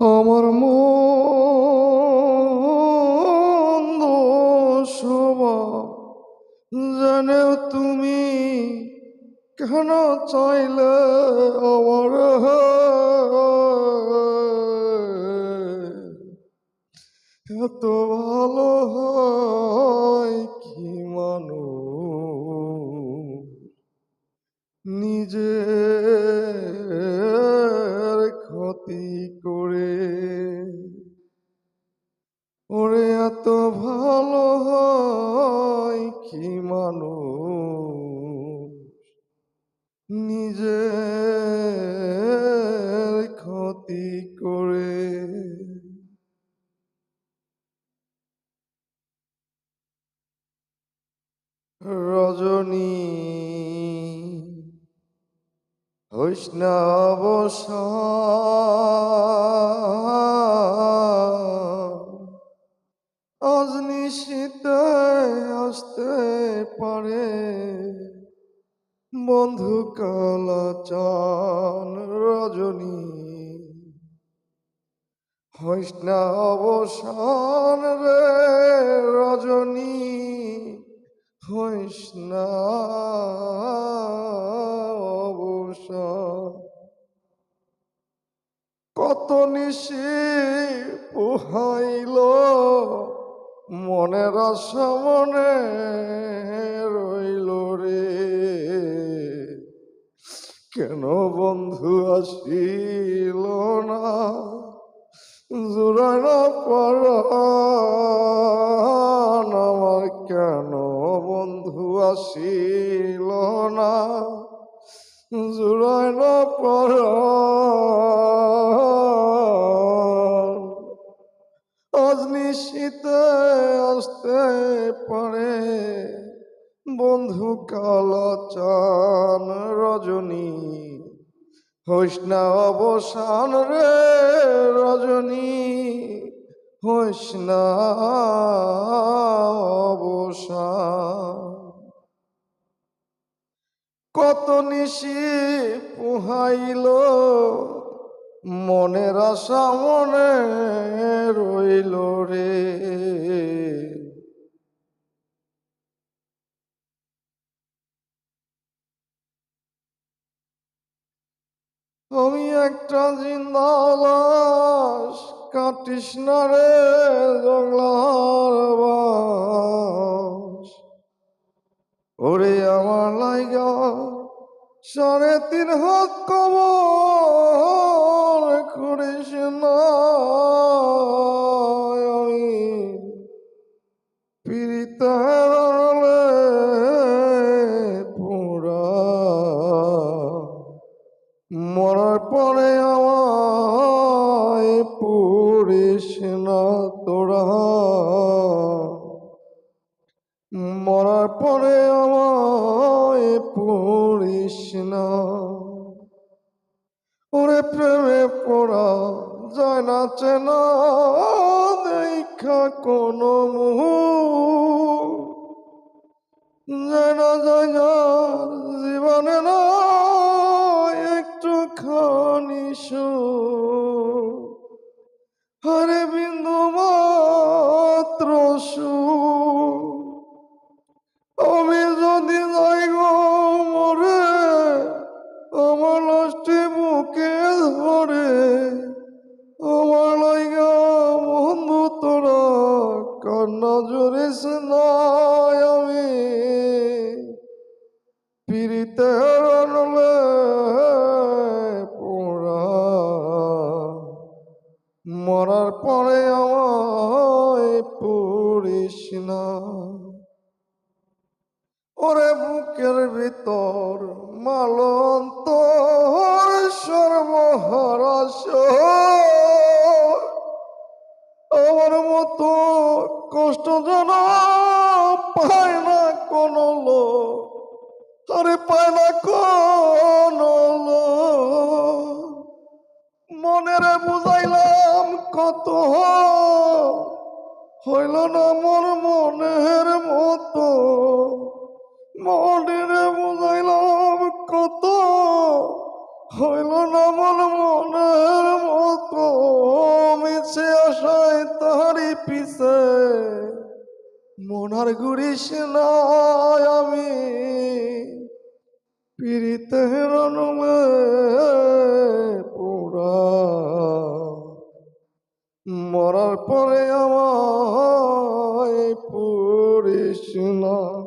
আমার মন্দ জানেও তুমি কেন চাইলে আমার এত ভালো হয় কি মানুষ? নিজের ক্ষতি করে রজনী। হইস না অবসান আজ নিশীতে আসতে পারে। বন্ধু কালাচান রজনী। হইস রে হইস কত নিশি পুহাইল মনের আশা মনে রইল রে। কেন বন্ধু আসিল না? জোড়ায় না পরাণ আমার কেন আসিল না, জোড়ায় না পরাণ আজ আসতে পারে বন্ধু কালা চান রজনী না অবসান রে রজনী না অবসান। কত নিশি পুহাইল, মনের আশা মনে রইল রে। আমি একটা জিন্দালাস কাটিস না রে জংলার বাস ওরে আমার লাইগা সাড়ে তিন হাত কবর করিস না। মরার পরে আমায় পুরিস পরে আমায় পুরিস না। ওরে প্রেমে পড়া যায় না চেনা, দেখা কোনো মুহ যায় না যায় না, জীবনে না একটু খানি হরে বিন্দু মাত্র সুখ। নাই আমি পিড়িতে রানলে পোড়া। মরার পরে আমায় পুরিস না। ওরে বুকের ভিতর মালন কষ্ট যেন পায় না কোন লোক। আরে পায় না কোন মনেরে বুঝাইলাম কত হইল না মোর মনের মতো। মনের বুঝাইলাম কত হইল না মন মনের মতো। মিছে আশায় তাহারি পিছে মনার গুড়িস আমি পীড়িত রনমে পোড়া। মরার পরে আমায় পুরিস না।